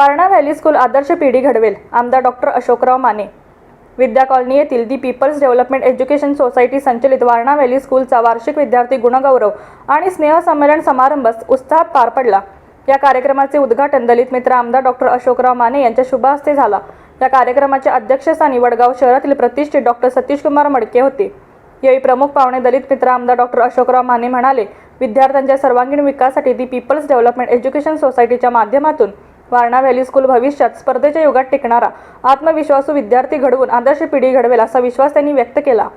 Warna valley school आदर्श पिढी घडवेल आमदार डॉक्टर अशोकराव माने. विद्या कॉलनी येथील the People's Development Education Society संचलित वारणा व्हॅली स्कूलचा वार्षिक विद्यार्थी गुणगौरव आणि स्नेहसंमेलन समारंभ उत्साहात पार पडला. या कार्यक्रमाचे उद्घाटन दलित मित्र आमदार डॉक्टर अशोकराव माने यांच्या शुभहस्ते झाला. या कार्यक्रमाच्या अध्यक्षस्थानी वडगाव शहरातील प्रतिष्ठित डॉक्टर सतीशकुमार मडके होते. यावेळी प्रमुख पाहुणे दलित मित्र आमदार डॉक्टर अशोकराव माने म्हणाले विद्यार्थ्यांच्या सर्वांगीण विकासासाठी दी पीपल्स डेव्हलपमेंट एज्युकेशन सोसायटीच्या माध्यमातून वारणा व्हॅली स्कूल भविष्यात स्पर्धेच्या युगात टिकणारा. आत्मविश्वासू विद्यार्थी घडवून आदर्श पिढी घडवेल असा विश्वास त्यांनी व्यक्त केला.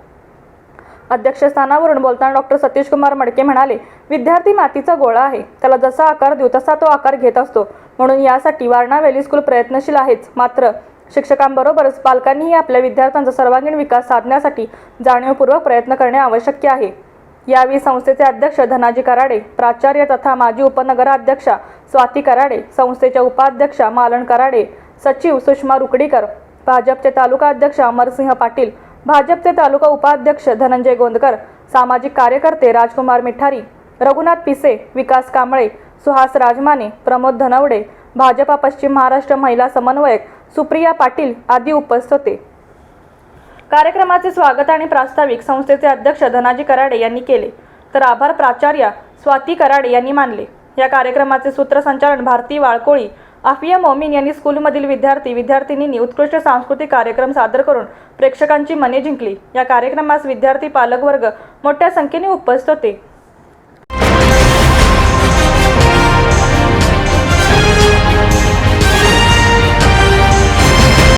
अध्यक्षस्थानावरून बोलताना डॉक्टर सतीश कुमार मडके म्हणाले विद्यार्थी मातीचा गोळा आहे. त्याला जसा आकार देऊ तसा तो आकार घेत असतो. म्हणून यासाठी वारणा व्हॅली स्कूल प्रयत्नशील आहेच. मात्र शिक्षकांबरोबरच पालकांनीही आपल्या विद्यार्थ्यांचा सर्वांगीण विकास साधण्यासाठी जाणीवपूर्वक प्रयत्न करणे आवश्यक आहे. यावेळी संस्थेचे अध्यक्ष धनाजी कराडे प्राचार्य तथा माजी उपनगराध्यक्षा स्वाती कराडे संस्थेच्या उपाध्यक्षा मालन कराडे सचिव सुषमा रुकडीकर भाजपचे तालुका अध्यक्ष अमरसिंह पाटील भाजपचे तालुका उपाध्यक्ष धनंजय गोंदकर सामाजिक कार्यकर्ते राजकुमार मिठारी रघुनाथ पिसे विकास कांबळे सुहास राजमाने प्रमोद धनवडे भाजपा पश्चिम महाराष्ट्र महिला समन्वयक सुप्रिया पाटील आदी उपस्थित होते. कार्यक्रमाचे स्वागत आणि प्रास्ताविक संस्थेचे अध्यक्ष धनाजी कराडे यांनी केले. तर आभार प्राचार्य स्वाती कराडे यांनी मानले. या कार्यक्रमाचे सूत्रसंचालन भारती वाळकोळी आफिया मोमीन यांनी स्कूलमधील विद्यार्थी विद्यार्थिनींनी उत्कृष्ट सांस्कृतिक कार्यक्रम सादर करून प्रेक्षकांची मने जिंकली. या कार्यक्रमास विद्यार्थी पालकवर्ग मोठ्या संख्येने उपस्थित होते.